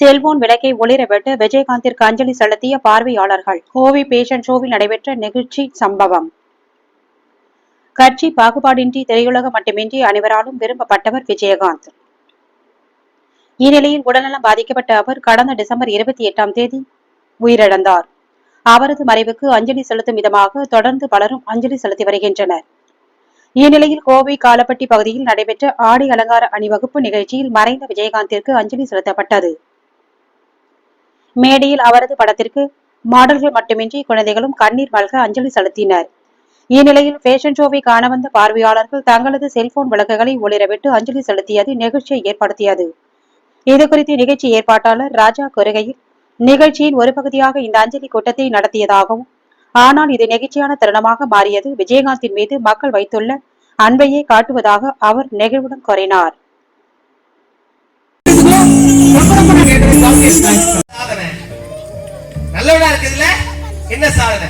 Cellphone விளக்கை ஒளிரவிட்டு விஜயகாந்திற்கு அஞ்சலி செலுத்திய பார்வையாளர்கள். கோவை பேஷன் ஷோவில் நடைபெற்ற நிகழ்ச்சி சம்பவம். கட்சி பாகுபாடின்றி திரையுலகம் மட்டுமின்றி அனைவராலும் விரும்பப்பட்டவர் விஜயகாந்த். இந்நிலையில் உடல்நலம் பாதிக்கப்பட்ட அவர் கடந்த டிசம்பர் இருபத்தி எட்டாம் தேதி உயிரிழந்தார். அவரது மறைவுக்கு அஞ்சலி செலுத்தும் விதமாக தொடர்ந்து பலரும் அஞ்சலி செலுத்தி வருகின்றனர். இந்நிலையில் கோவை காலப்பட்டி பகுதியில் நடைபெற்ற ஆடை அலங்கார அணிவகுப்பு நிகழ்ச்சியில் மறைந்த விஜயகாந்திற்கு அஞ்சலி செலுத்தப்பட்டது. மேடையில் அவரது படத்திற்கு மாடல்கள் மட்டுமின்றி குழந்தைகளும் கண்ணீர் மல்க அஞ்சலி செலுத்தினர். இந்நிலையில் ஃபேஷன் ஷோவை காண வந்த பார்வையாளர்கள் தங்களது செல்போன் விளக்குகளை ஒளிரவிட்டு அஞ்சலி செலுத்தியது நிகழ்ச்சியை ஏற்படுத்தியது. இதுகுறித்து நிகழ்ச்சி ஏற்பாட்டாளர் ராஜா கூறுகையில் நிகழ்ச்சியின் ஒரு பகுதியாக இந்த அஞ்சலி கூட்டத்தை நடத்தியதாகவும் ஆனால் இது நெகிழ்ச்சியான தருணமாக மாறியது. விஜயகாந்தின் மீது மக்கள் வைத்துள்ள அன்பையே காட்டுவதாக அவர் நெகிழ்வுடன் கூறினார். என்ன சாதனை.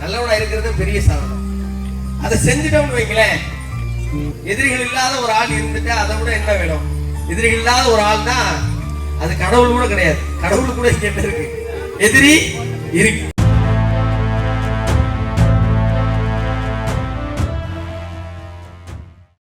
நல்லவனா இருக்கிறது பெரிய சாதனை. அதை செஞ்சுட்டோம்னு வைங்களேன். எதிரிகள் இல்லாத ஒரு ஆள் இருந்துட்டு அதை விட என்ன வேணும்? எதிரிகள் இல்லாத ஒரு ஆள் தான் அது கடவுள் கூட கிடையாது. கடவுள் கூட இங்க இருக்கு. எதிரி இருக்கு.